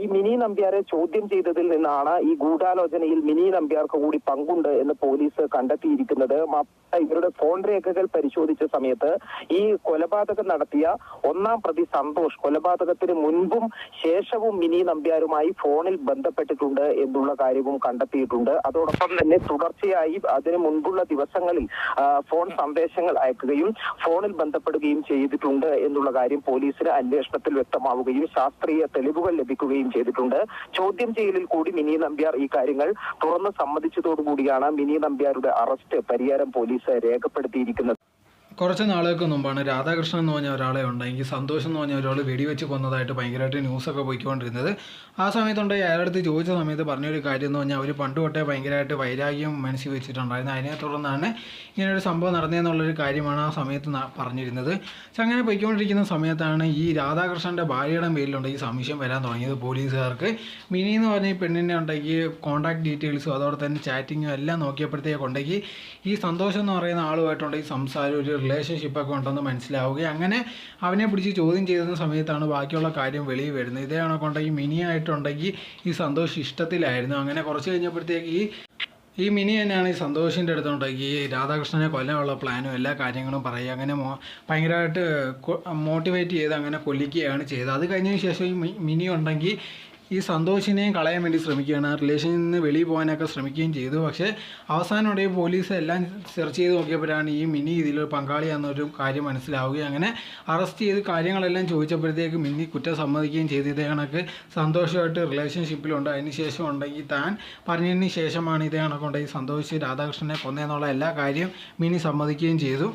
ഈ മിനി നമ്പ്യാരെ ചോദ്യം ചെയ്തതിൽ നിന്നാണ് ഈ ഗൂഢാലോചനയിൽ മിനി നമ്പ്യാർക്ക് കൂടി പങ്കുണ്ട് എന്ന് പോലീസ് കണ്ടെത്തിയിരിക്കുന്നത്. ഇവരുടെ ഫോൺ രേഖകൾ പരിശോധിച്ച സമയത്ത് ഈ കൊലപാതകം നടത്തിയ ഒന്നാം പ്രതി സന്തോഷ് കൊലപാതകത്തിന് മുൻപും ശേഷവും മിനി നമ്പ്യാരുമായി ഫോണിൽ ബന്ധപ്പെട്ടിട്ടുണ്ട് എന്നുള്ള കാര്യവും കണ്ടെത്തിയിട്ടുണ്ട്. അതോടൊപ്പം തന്നെ തുടർച്ചയായി അതിനു മുൻപുള്ള ദിവസങ്ങളിൽ ഫോൺ സന്ദേശങ്ങൾ അയക്കുകയും ഫോണിൽ ബന്ധപ്പെടുകയും ചെയ്തിട്ടുണ്ട് എന്നുള്ള കാര്യം പോലീസിന് അന്വേഷണത്തിൽ വ്യക്തമാവുകയും ശാസ്ത്രീയ തെളിവുകൾ ലഭിക്കുകയും ചെയ്തിട്ടുണ്ട്. ചോദ്യം ചെയ്യലിൽ കൂടി മിനി നമ്പ്യാർ ഈ കാര്യങ്ങൾ തുറന്ന് സമ്മതിച്ചതോടുകൂടിയാണ് മിനി നമ്പ്യാരുടെ അറസ്റ്റ് പരിയാരം പോലീസ് രേഖപ്പെടുത്തിയിരിക്കുന്നത്. കുറച്ച് നാളുകൾക്ക് മുമ്പാണ് രാധാകൃഷ്ണൻ എന്ന് പറഞ്ഞ ഒരാളെ ഉണ്ടെങ്കിൽ സന്തോഷം എന്ന് പറഞ്ഞ ഒരാൾ വെടിവെച്ച് കൊന്നതായിട്ട് ഭയങ്കരമായിട്ട് ന്യൂസൊക്കെ പോയിക്കൊണ്ടിരുന്നത്. ആ സമയത്തുണ്ടെങ്കിൽ അയാളടുത്ത് ചോദിച്ച സമയത്ത് പറഞ്ഞൊരു കാര്യം എന്ന് പറഞ്ഞാൽ അവർ പണ്ട് തൊട്ടേ ഭയങ്കരമായിട്ട് വൈരാഗ്യം മനസ്സിൽ വെച്ചിട്ടുണ്ടായിരുന്നു. അതിനെ തുടർന്നാണ് ഇങ്ങനൊരു സംഭവം നടന്നതെന്നുള്ളൊരു കാര്യമാണ് ആ സമയത്ത് പറഞ്ഞിരുന്നത്. അങ്ങനെ പോയിക്കൊണ്ടിരിക്കുന്ന സമയത്താണ് ഈ രാധാകൃഷ്ണന്റെ ഭാര്യയുടെ പേരിലുണ്ട് ഈ സംശയം വരാൻ തുടങ്ങിയത് പോലീസുകാർക്ക്. മിനി എന്ന് പറഞ്ഞ ഈ പെണ്ണിനെ ഉണ്ടെങ്കിൽ കോൺടാക്ട് ഡീറ്റെയിൽസും അതോടെ തന്നെ ചാറ്റിങ്ങും എല്ലാം നോക്കിയപ്പോഴത്തേക്കുണ്ടെങ്കിൽ ഈ സന്തോഷം എന്ന് പറയുന്ന ആളുമായിട്ടുണ്ടെങ്കിൽ സംസാരം ഒരു റിലേഷൻഷിപ്പൊക്കെ ഉണ്ടെന്ന് മനസ്സിലാവുകയും അങ്ങനെ അവനെ പിടിച്ച് ചോദ്യം ചെയ്യുന്ന സമയത്താണ് ബാക്കിയുള്ള കാര്യം വെളിയിൽ വരുന്നത്. ഇതേ കണക്കുണ്ടെങ്കിൽ മിനി ആയിട്ടുണ്ടെങ്കിൽ ഈ സന്തോഷ് ഇഷ്ടത്തിലായിരുന്നു. അങ്ങനെ കുറച്ച് കഴിഞ്ഞപ്പോഴത്തേക്ക് ഈ ഈ മിനി തന്നെയാണ് ഈ സന്തോഷിന്റെ അടുത്തുണ്ടെങ്കിൽ ഈ രാധാകൃഷ്ണനെ കൊല്ലാനുള്ള പ്ലാനും എല്ലാ കാര്യങ്ങളും പറയുക. അങ്ങനെ മോ ഭയങ്കരമായിട്ട് മോട്ടിവേറ്റ് ചെയ്ത് അങ്ങനെ കൊല്ലിക്കുകയാണ് ചെയ്തത്. അത് കഴിഞ്ഞതിന് ശേഷം ഈ മിനി ഉണ്ടെങ്കിൽ ഈ സന്തോഷിനെയും കളയാൻ വേണ്ടി ശ്രമിക്കുകയാണ്. ആ റിലേഷനിൽ നിന്ന് വെളിയിൽ പോകാനൊക്കെ ശ്രമിക്കുകയും ചെയ്തു. പക്ഷേ അവസാനം ഉണ്ടെങ്കിൽ പോലീസ് എല്ലാം സെർച്ച് ചെയ്ത് നോക്കിയപ്പോഴാണ് ഈ മിനി ഇതിൽ പങ്കാളിയാണെന്നൊരു കാര്യം മനസ്സിലാവുകയും അങ്ങനെ അറസ്റ്റ് ചെയ്ത് കാര്യങ്ങളെല്ലാം ചോദിച്ചപ്പോഴത്തേക്ക് മിനി കുറ്റം സമ്മതിക്കുകയും ചെയ്ത്. ഇതേ കണക്ക് സന്തോഷമായിട്ട് റിലേഷൻഷിപ്പിലുണ്ട് അതിന് ശേഷം ഉണ്ടെങ്കിൽ താൻ പറഞ്ഞതിന് ശേഷമാണ് ഇതേ കണക്കുണ്ടെങ്കിൽ സന്തോഷ് രാധാകൃഷ്ണനെ കൊന്നതെന്നുള്ള എല്ലാ കാര്യവും മിനി സമ്മതിക്കുകയും ചെയ്തു.